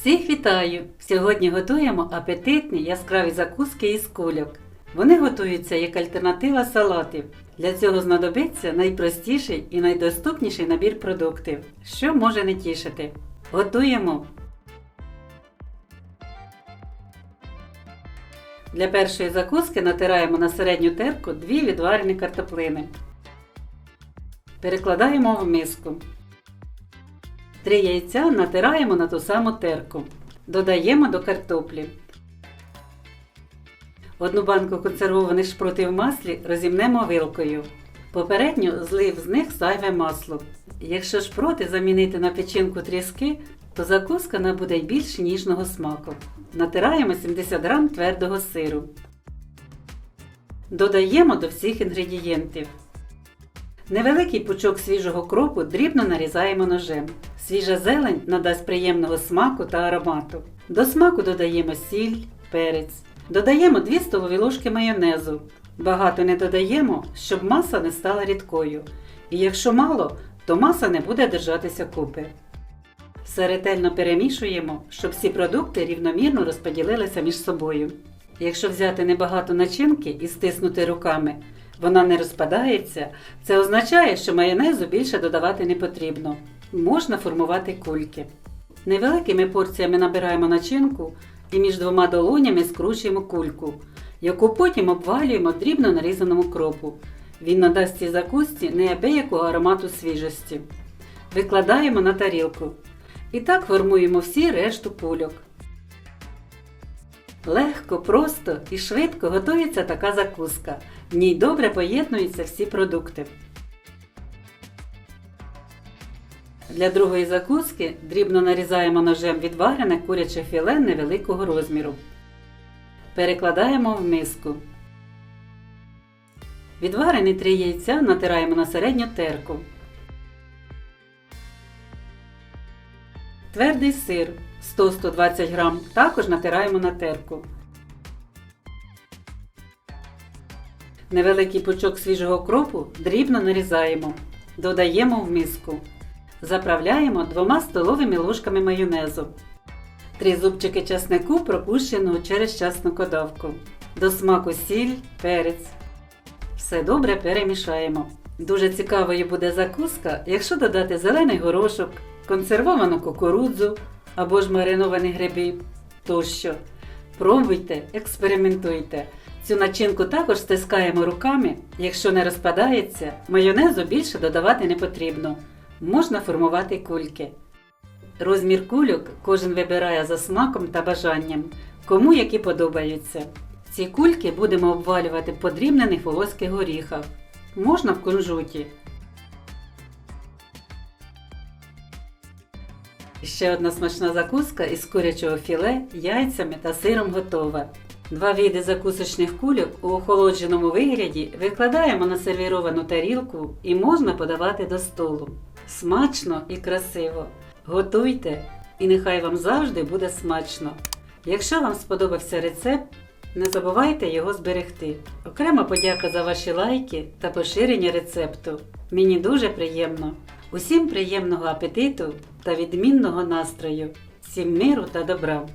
Всіх вітаю! Сьогодні готуємо апетитні яскраві закуски із кульок. Вони готуються як альтернатива салатів. Для цього знадобиться найпростіший і найдоступніший набір продуктів, що може не тішити. Готуємо. Для першої закуски натираємо на середню терку дві відварені картоплини. Перекладаємо в миску. Три яйця натираємо на ту саму терку. Додаємо до картоплі. Одну банку консервованих шпротів в маслі розімнемо вилкою. Попередньо злив з них зайве масло. Якщо шпроти замінити на печінку тріски, то закуска набуде більш ніжного смаку. Натираємо 70 г твердого сиру. Додаємо до всіх інгредієнтів. Невеликий пучок свіжого кропу дрібно нарізаємо ножем. Свіжа зелень надасть приємного смаку та аромату. До смаку додаємо сіль, перець. Додаємо 2 столові ложки майонезу. Багато не додаємо, щоб маса не стала рідкою. І якщо мало, то маса не буде держатися купи. Все ретельно перемішуємо, щоб всі продукти рівномірно розподілилися між собою. Якщо взяти небагато начинки і стиснути руками, вона не розпадається, це означає, що майонезу більше додавати не потрібно. Можна формувати кульки. Невеликими порціями набираємо начинку і між двома долонями скручуємо кульку, яку потім обвалюємо дрібно нарізаному кропу. Він надасть цій закусці неабиякого аромату свіжості. Викладаємо на тарілку. І так формуємо всі решту кульок. Легко, просто і швидко готується така закуска. В ній добре поєднуються всі продукти. Для другої закуски дрібно нарізаємо ножем відварене куряче філе невеликого розміру. Перекладаємо в миску. Відварені три яйця натираємо на середню терку. Твердий сир 100-120 г також натираємо на терку. Невеликий пучок свіжого кропу дрібно нарізаємо. Додаємо в миску. Заправляємо 2 столовими ложками майонезу. 3 зубчики часнику пропущеного через часнокодавку. До смаку сіль, перець. Все добре перемішаємо. Дуже цікавою буде закуска, якщо додати зелений горошок, консервовану кукурудзу або ж мариновані гриби тощо. Пробуйте, експериментуйте. Цю начинку також стискаємо руками. Якщо не розпадається, майонезу більше додавати не потрібно. Можна формувати кульки. Розмір кульок кожен вибирає за смаком та бажанням, кому які подобаються. Ці кульки будемо обвалювати в подрібнених волоських горіхах. Можна в кунжуті. Ще одна смачна закуска із курячого філе, яйцями та сиром готова. Два види закусочних кульок у охолодженому вигляді викладаємо на сервіровану тарілку і можна подавати до столу. Смачно і красиво. Готуйте і нехай вам завжди буде смачно. Якщо вам сподобався рецепт, не забувайте його зберегти. Окрема подяка за ваші лайки та поширення рецепту. Мені дуже приємно. Усім приємного апетиту та відмінного настрою. Всім миру та добра!